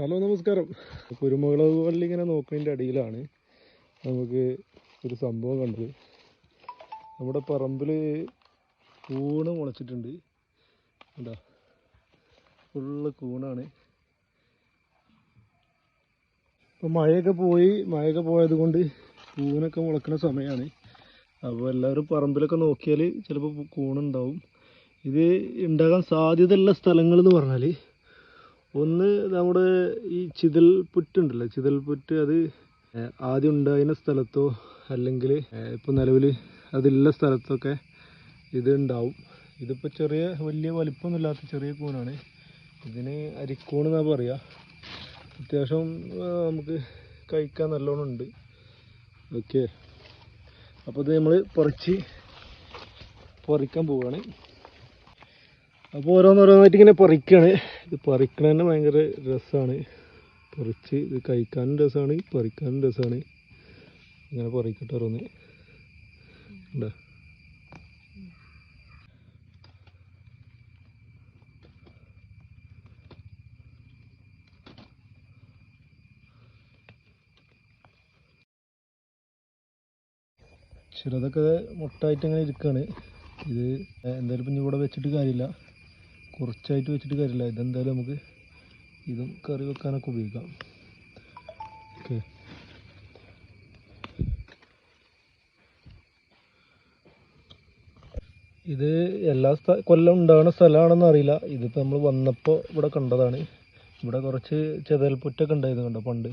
Hello നമസ്കാരം. കുരുമുളക് വള്ളി ഇങ്ങനെ നോക്കുന്നതിന്റെ അടിയിലാണ് നമുക്ക് ഒരു സംഭവം കണ്ടത്. നമ്മുടെ പറമ്പിൽ കൂണ് മുളച്ചിട്ടുണ്ട്. എന്താ ഫുള്ള് കൂണാണ്. ഇപ്പം മഴയൊക്കെ പോയി മഴയൊക്കെ പോയത് കൊണ്ട് കൂനൊക്കെ മുളക്കുന്ന സമയമാണ് അപ്പോൾ എല്ലാവരും പറമ്പിലൊക്കെ നോക്കിയാൽ ചിലപ്പോൾ കൂണുണ്ടാവും. ഇത് ഉണ്ടാകാൻ സാധ്യതയുള്ള സ്ഥലങ്ങൾ എന്ന് പറഞ്ഞാൽ ഒന്ന് നമ്മുടെ ഈ ചിതൽ പുറ്റുണ്ടല്ലോ. ചിതൽ പുറ്റ് അത് ആദ്യം ഉണ്ടായിരുന്ന സ്ഥലത്തോ അല്ലെങ്കിൽ ഇപ്പോൾ നിലവിൽ അതില്ല സ്ഥലത്തൊക്കെ ഇത് ഉണ്ടാവും. ഇതിപ്പോൾ ചെറിയ വലിയ വലിപ്പമൊന്നുമില്ലാത്ത ചെറിയ കൂണാണ് ഇതിന് അരിക്കൂൺ എന്നാ പറയുക അത്യാവശ്യം നമുക്ക് കഴിക്കാൻ നല്ലോണം ഉണ്ട്. ഓക്കെ. അപ്പോൾ ഇത് നമ്മൾ പറിച്ച് പറിക്കാൻ പോവുകയാണ് അപ്പോൾ ഓരോന്നോരോന്നായിട്ട് ഇങ്ങനെ പറിക്കുകയാണ് ഇത് പറിക്കണ തന്നെ ഭയങ്കര രസമാണ് പറിച്ച് ഇത് കഴിക്കാനും രസമാണ് പറിക്കാനും രസമാണ് ഇങ്ങനെ പറിക്കട്ടെ ഓരോന്ന്. ഉണ്ടോ ചിലതൊക്കെ മുട്ടായിട്ട് ഇങ്ങനെ ഇരിക്കുകയാണ് ഇത് എന്തായാലും ഇപ്പം ഇവിടെ വെച്ചിട്ട് കാര്യമില്ല. കുറച്ചായിട്ട് വെച്ചിട്ട് കാര്യമില്ല. ഇതെന്തായാലും നമുക്ക് ഇതും കറി വെക്കാനൊക്കെ ഉപയോഗിക്കാം. ഓക്കെ. ഇത് എല്ലാ സ്ഥ കൊല്ലം ഉണ്ടാകുന്ന സ്ഥലമാണെന്ന് അറിയില്ല. ഇതിപ്പോൾ നമ്മൾ വന്നപ്പോൾ ഇവിടെ കണ്ടതാണ്. ഇവിടെ കുറച്ച് ചെതൽപ്പുറ്റൊക്കെ ഉണ്ടായിരുന്നു കണ്ടോ പണ്ട്.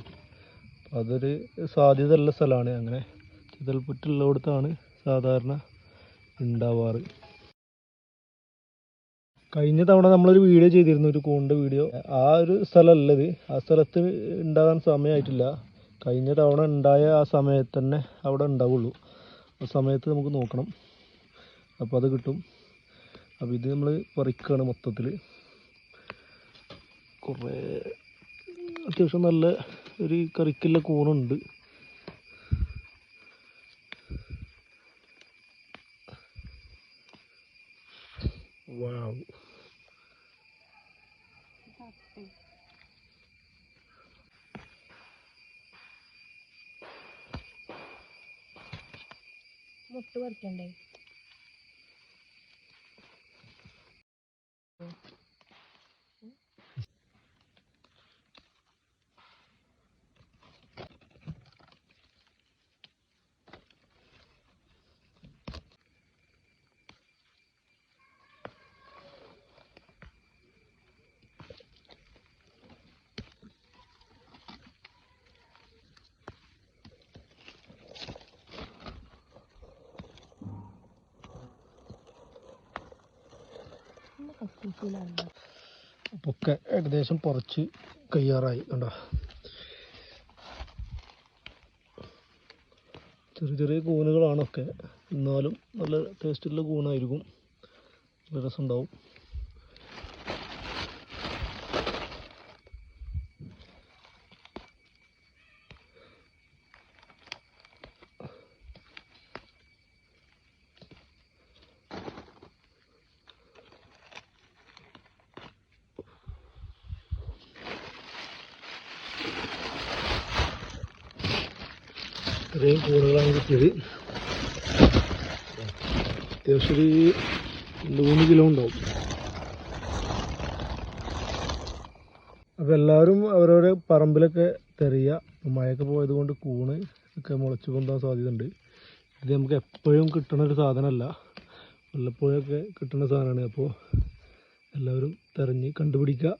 അതൊരു സാധ്യതയുള്ള സ്ഥലമാണ്. അങ്ങനെ ചെതൽപ്പുറ്റുള്ളിടത്താണ് സാധാരണ ഉണ്ടാവാറ്. കഴിഞ്ഞ തവണ നമ്മളൊരു വീഡിയോ ചെയ്തിരുന്നു ഒരു കൂണിന്റെ വീഡിയോ ആ ഒരു സ്ഥലമല്ലത് ആ സ്ഥലത്ത് ഉണ്ടാകാൻ സമയമായിട്ടില്ല കഴിഞ്ഞ തവണ ഉണ്ടായ ആ സമയത്ത് തന്നെ അവിടെ ഉണ്ടാവുള്ളൂ. ആ സമയത്ത് നമുക്ക് നോക്കണം. അപ്പോൾ അത് കിട്ടും. അപ്പോൾ ഇത് നമ്മൾ പറിക്കുകയാണ് മൊത്തത്തിൽ കുറേ അത്യാവശ്യം നല്ല ഒരു കറിക്കുള്ള കൂണുണ്ട്. വാവ് മുട്ട് പറിക്കണ്ടേ? ഒക്കെ ഏകദേശം പറിച്ച് കയ്യാറായി കണ്ടോ? ചെറിയ ചെറിയ കൂനുകളാണൊക്കെ എന്നാലും നല്ല ടേസ്റ്റുള്ള കൂണായിരിക്കും. നല്ല രസമുണ്ടാവും. ഇത്രയും കൂണുകളാണ് കിട്ടിയത് അത്യാവശ്യം ഒരു മൂന്ന് കിലോ ഉണ്ടാവും. അപ്പോൾ എല്ലാവരും അവരവരെ പറമ്പിലൊക്കെ തെറിയുക മഴയൊക്കെ പോയത് കൊണ്ട് കൂണ് ഒക്കെ മുളച്ചു പൊന്താൻ സാധ്യതയുണ്ട്. ഇത് നമുക്ക് എപ്പോഴും കിട്ടുന്ന ഒരു സാധനമല്ല. വല്ലപ്പോഴൊക്കെ കിട്ടുന്ന സാധനമാണ്. അപ്പോൾ എല്ലാവരും തെരഞ്ഞ് കണ്ടുപിടിക്കുക.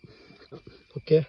ഓക്കെ.